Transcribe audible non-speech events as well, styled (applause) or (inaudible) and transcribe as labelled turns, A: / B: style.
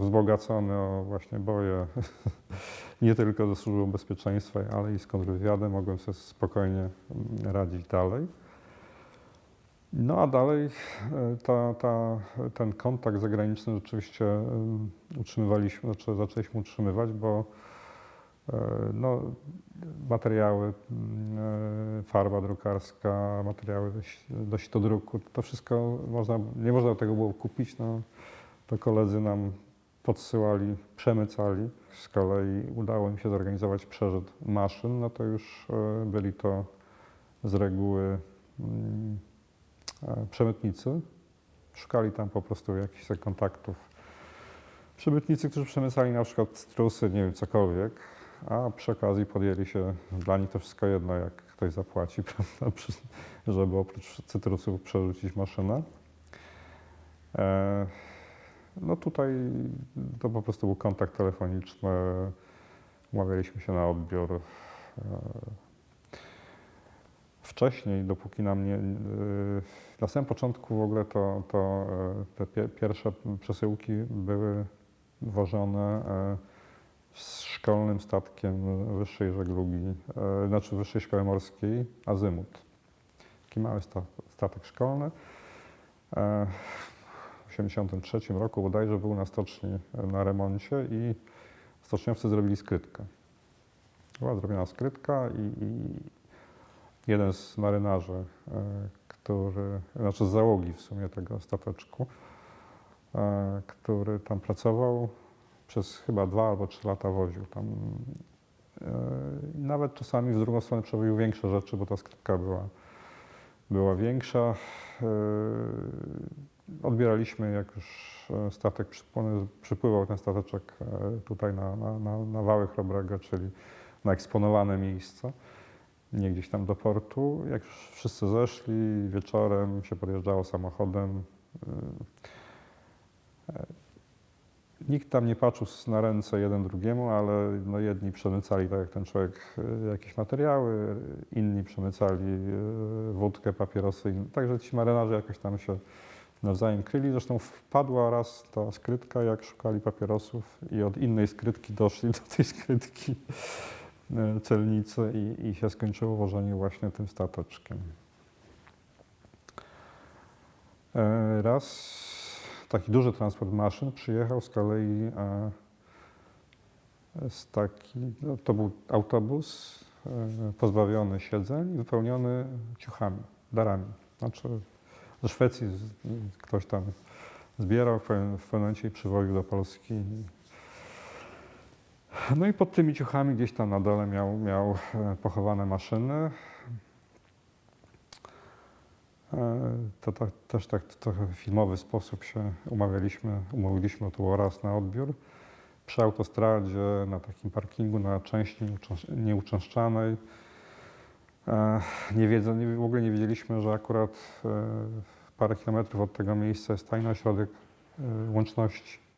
A: wzbogacony o właśnie boje (laughs) nie tylko ze służbą bezpieczeństwa, ale i z kontrwywiadem, mogłem sobie spokojnie radzić dalej. No a dalej e, ta, ta, ten kontakt zagraniczny rzeczywiście em, utrzymywaliśmy, znaczy zaczęliśmy utrzymywać, bo e, no, materiały, mm, e, farba drukarska, materiały do sitodruku, to wszystko można, nie można tego było kupić, no, to koledzy nam podsyłali, przemycali. Z kolei udało mi się zorganizować przerzut maszyn, no to już e, byli to z reguły mm, e, przemytnicy. Szukali tam po prostu jakichś tak kontaktów. Przemytnicy, którzy przemycali na przykład cytrusy, nie wiem, cokolwiek, a przy okazji podjęli się, dla nich to wszystko jedno, jak ktoś zapłaci, (laughs) prawda, żeby oprócz cytrusów przerzucić maszynę. No tutaj to po prostu był kontakt telefoniczny, umawialiśmy się na odbiór. E, Wcześniej, dopóki nam nie. e, Na samym początku w ogóle to, to e, te pie- pierwsze przesyłki były wożone z szkolnym statkiem wyższej żeglugi, znaczy wyższej szkoły morskiej Azymut. Taki mały sta- statek szkolny. E, W 1983 roku bodajże był na stoczni e, na remoncie i stoczniowcy zrobili skrytkę. Była zrobiona skrytka i, i jeden z marynarzy, e, który, znaczy z załogi w sumie tego stateczku, e, który tam pracował, przez chyba dwa albo trzy lata woził tam. Nawet czasami w drugą stronę przewoził większe rzeczy, bo ta skrytka była, była większa. Odbieraliśmy, jak już e, statek przypływał ten stateczek e, tutaj na, na, na, czyli na eksponowane miejsca, nie gdzieś tam do portu. Jak już wszyscy zeszli, wieczorem się podjeżdżało samochodem. e, Nikt tam nie patrzył na ręce jeden drugiemu, ale no jedni przemycali, tak jak ten człowiek, jakieś materiały, inni przemycali wódkę, papierosy. Także ci marynarze jakoś tam się nawzajem kryli. Zresztą wpadła raz ta skrytka, jak szukali papierosów i od innej skrytki doszli do tej skrytki (laughs) celnicy i, i się skończyło wożenie właśnie tym stateczkiem. E, Raz taki duży transport maszyn przyjechał z kolei e, z taki, no, to był autobus e, pozbawiony siedzeń i wypełniony ciuchami, darami. Znaczy ze Szwecji ktoś tam zbierał, w pewnym, momencie i przywoził do Polski. No i pod tymi ciuchami gdzieś tam na dole miał, miał e, pochowane maszyny. E, To też tak w trochę filmowy sposób się umawialiśmy, umówiliśmy tu raz na odbiór. Przy autostradzie, na takim parkingu, na części nieuczęsz- nieuczęszczanej. E, Nie wiedzą, nie, w ogóle nie wiedzieliśmy, że akurat e, parę kilometrów od tego miejsca jest tajny ośrodek e, łączności